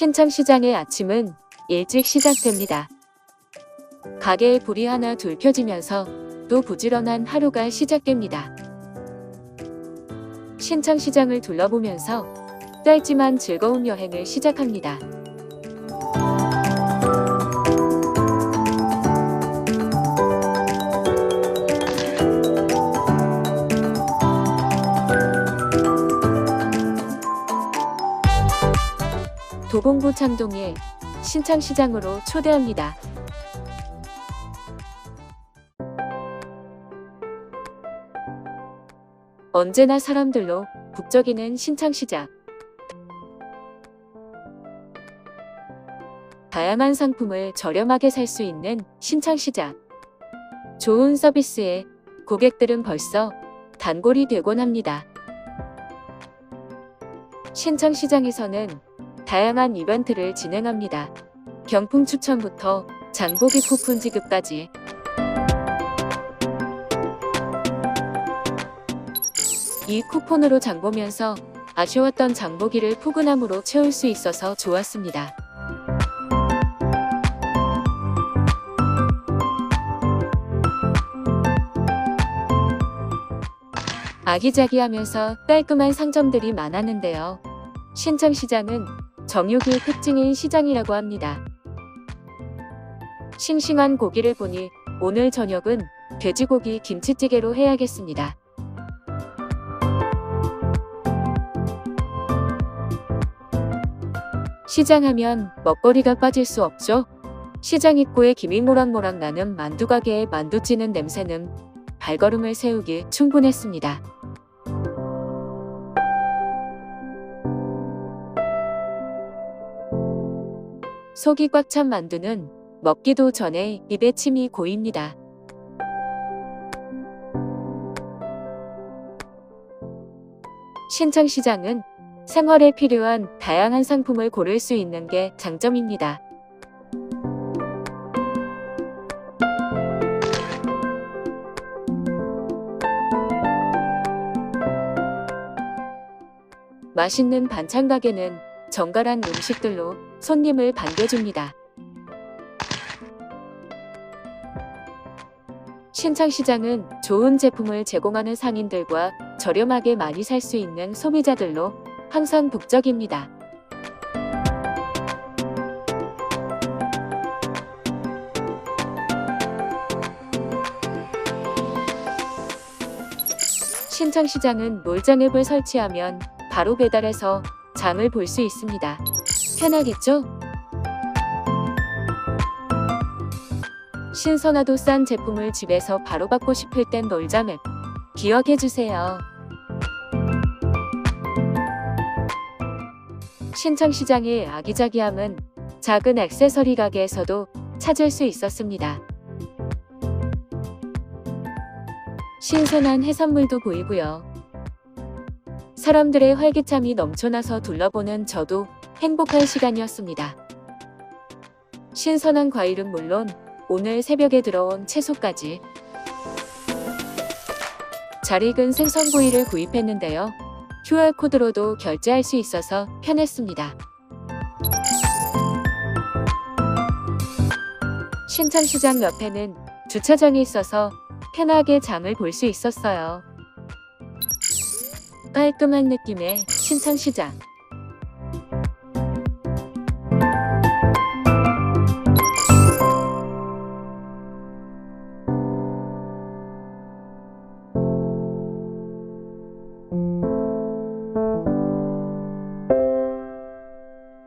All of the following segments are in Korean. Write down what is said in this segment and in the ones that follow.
신창시장의 아침은 일찍 시작됩니다. 가게에 불이 하나 둘 켜지면서 또 부지런한 하루가 시작됩니다. 신창시장을 둘러보면서 짧지만 즐거운 여행을 시작합니다. 도봉구 창동에 신창시장으로 초대합니다. 언제나 사람들로 북적이는 신창시장. 다양한 상품을 저렴하게 살 수 있는 신창시장. 좋은 서비스에 고객들은 벌써 단골이 되곤 합니다. 신창시장에서는 다양한 이벤트를 진행합니다. 경품 추천부터 장보기 쿠폰 지급까지 이 쿠폰으로 장보면서 아쉬웠던 장보기를 포근함으로 채울 수 있어서 좋았습니다. 아기자기하면서 깔끔한 상점들이 많았는데요. 신창시장은 정육이 특징인 시장이라고 합니다. 싱싱한 고기를 보니 오늘 저녁은 돼지고기 김치찌개로 해야겠습니다. 시장하면 먹거리가 빠질 수 없죠. 시장 입구에 김이 모락모락 나는 만두 가게의 만두 찌는 냄새는 발걸음을 세우기 충분했습니다. 속이 꽉 찬 만두는 먹기도 전에 입에 침이 고입니다. 신창시장은 생활에 필요한 다양한 상품을 고를 수 있는 게 장점입니다. 맛있는 반찬 가게는 정갈한 음식들로 손님을 반겨줍니다. 신창시장은 좋은 제품을 제공하는 상인들과 저렴하게 많이 살 수 있는 소비자들로 항상 북적입니다. 신창시장은 놀장앱을 설치하면 바로 배달해서 장을 볼 수 있습니다. 편하겠죠? 신선하도 싼 제품을 집에서 바로 받고 싶을 땐 놀자 맵 기억해주세요. 신창시장의 아기자기함은 작은 액세서리 가게에서도 찾을 수 있었습니다. 신선한 해산물도 보이고요. 사람들의 활기참이 넘쳐나서 둘러보는 저도 행복한 시간이었습니다. 신선한 과일은 물론 오늘 새벽에 들어온 채소까지 잘 익은 생선구이를 구입했는데요. QR코드로도 결제할 수 있어서 편했습니다. 신창시장 옆에는 주차장이 있어서 편하게 장을 볼 수 있었어요. 깔끔한 느낌의 신창시장.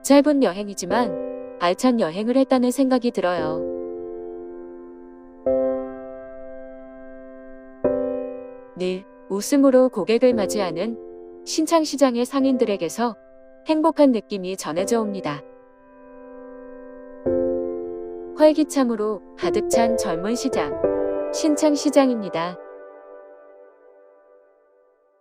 짧은 여행이지만 알찬 여행을 했다는 생각이 들어요. 늘 웃음으로 고객을 맞이하는 신창시장의 상인들에게서 행복한 느낌이 전해져 옵니다. 활기참으로 가득 찬 젊은 시장, 신창시장입니다.